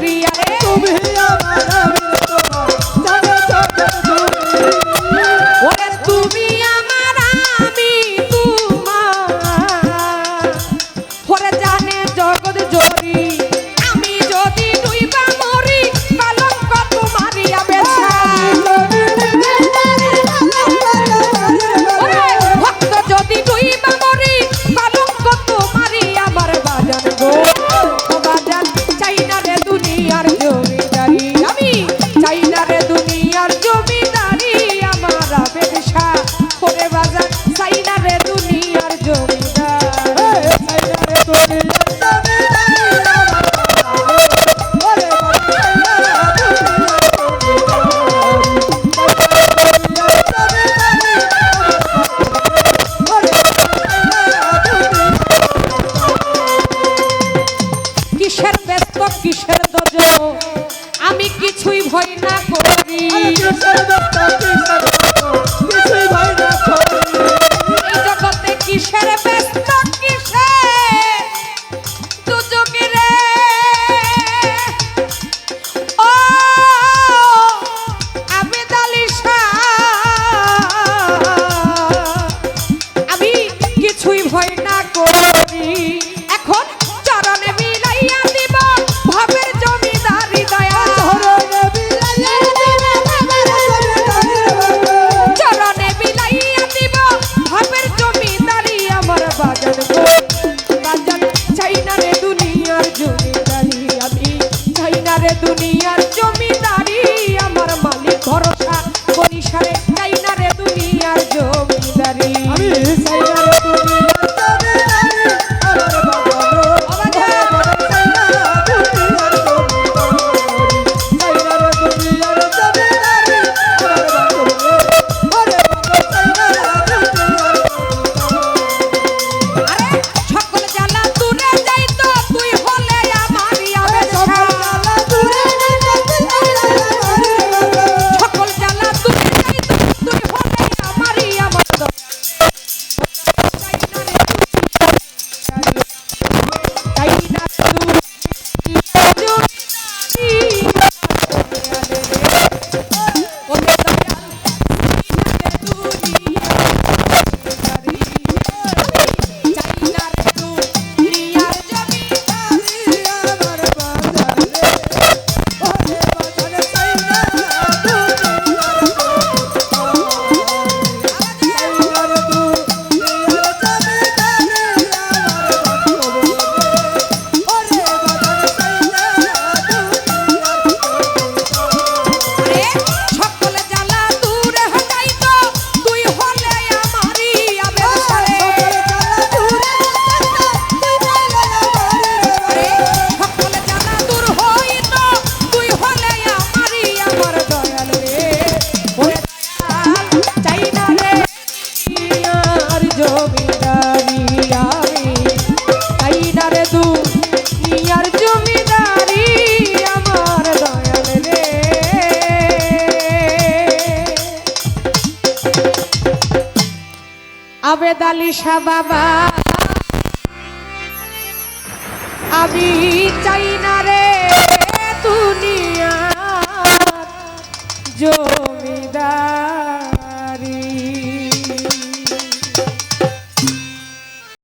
করিয়া ব্যস্ত কিসের দজ আমি কিছুই ভয় না করি। জগতে কিসের ব্যস্ত? বালিশা বাবা। আমি চাই না রে দুনিয়া জমিদার।